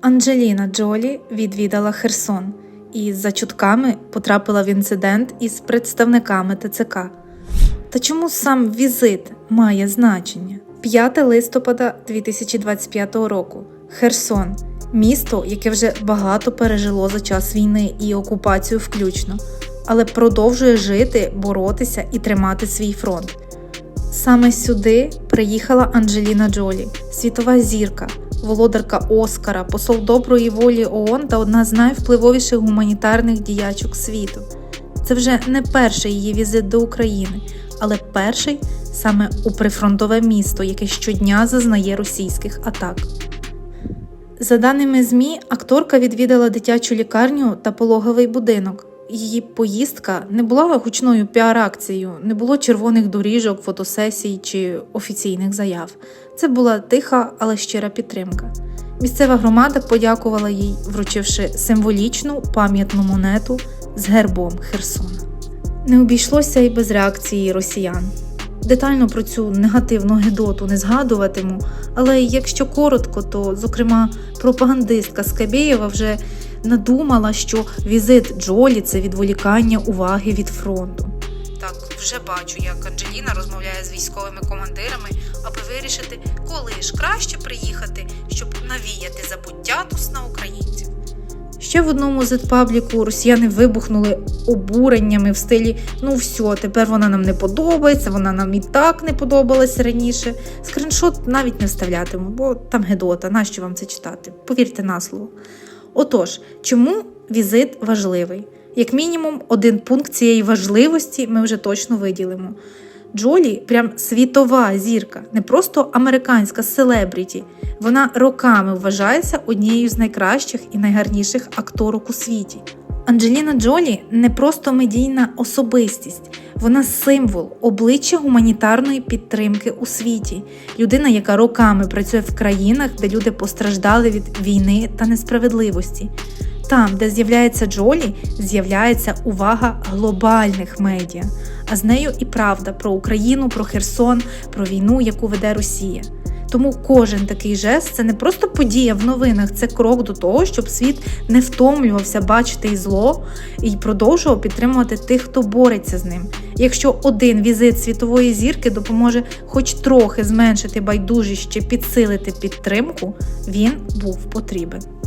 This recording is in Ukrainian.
Анджеліна Джолі відвідала Херсон і за чутками потрапила в інцидент із представниками ТЦК. Та чому сам візит має значення? 5 листопада 2025 року. Херсон місто, яке вже багато пережило за час війни і окупацію включно, але продовжує жити, боротися і тримати свій фронт. Саме сюди приїхала Анджеліна Джолі, світова зірка, володарка Оскара, посол доброї волі ООН та одна з найвпливовіших гуманітарних діячок світу. Це вже не перший її візит до України, але перший саме у прифронтове місто, яке щодня зазнає російських атак. За даними ЗМІ, акторка відвідала дитячу лікарню та пологовий будинок. Її поїздка не була гучною піар-акцією, не було червоних доріжок, фотосесій чи офіційних заяв. Це була тиха, але щира підтримка. Місцева громада подякувала їй, вручивши символічну пам'ятну монету з гербом Херсона. Не обійшлося й без реакції росіян. Детально про цю негативну гидоту не згадуватиму, але якщо коротко, то, зокрема, пропагандистка Скабєєва вже надумала, що візит Джолі це відволікання уваги від фронту. Так, вже бачу, як Анджеліна розмовляє з військовими командирами, аби вирішити, коли ж краще приїхати, щоб навіяти забуття тут на українців. Ще в одному зетпабліку росіяни вибухнули обуреннями в стилі Ну все, тепер вона нам не подобається, вона нам і так не подобалася раніше. Скриншот навіть не вставлятиму, бо там гедота, нащо вам це читати? Повірте на слово. Отож, чому візит важливий? Як мінімум, один пункт цієї важливості ми вже точно виділимо. Джолі прям світова зірка, не просто американська селебріті. Вона роками вважається однією з найкращих і найгарніших акторок у світі. Анджеліна Джолі не просто медійна особистість, вона символ, обличчя гуманітарної підтримки у світі, людина, яка роками працює в країнах, де люди постраждали від війни та несправедливості. Там, де з'являється Джолі, з'являється увага глобальних медіа, а з нею і правда про Україну, про Херсон, про війну, яку веде Росія. Тому кожен такий жест це не просто подія в новинах, це крок до того, щоб світ не втомлювався бачити і зло і продовжував підтримувати тих, хто бореться з ним. Якщо один візит світової зірки допоможе хоч трохи зменшити байдужість чи підсилити підтримку, він був потрібен.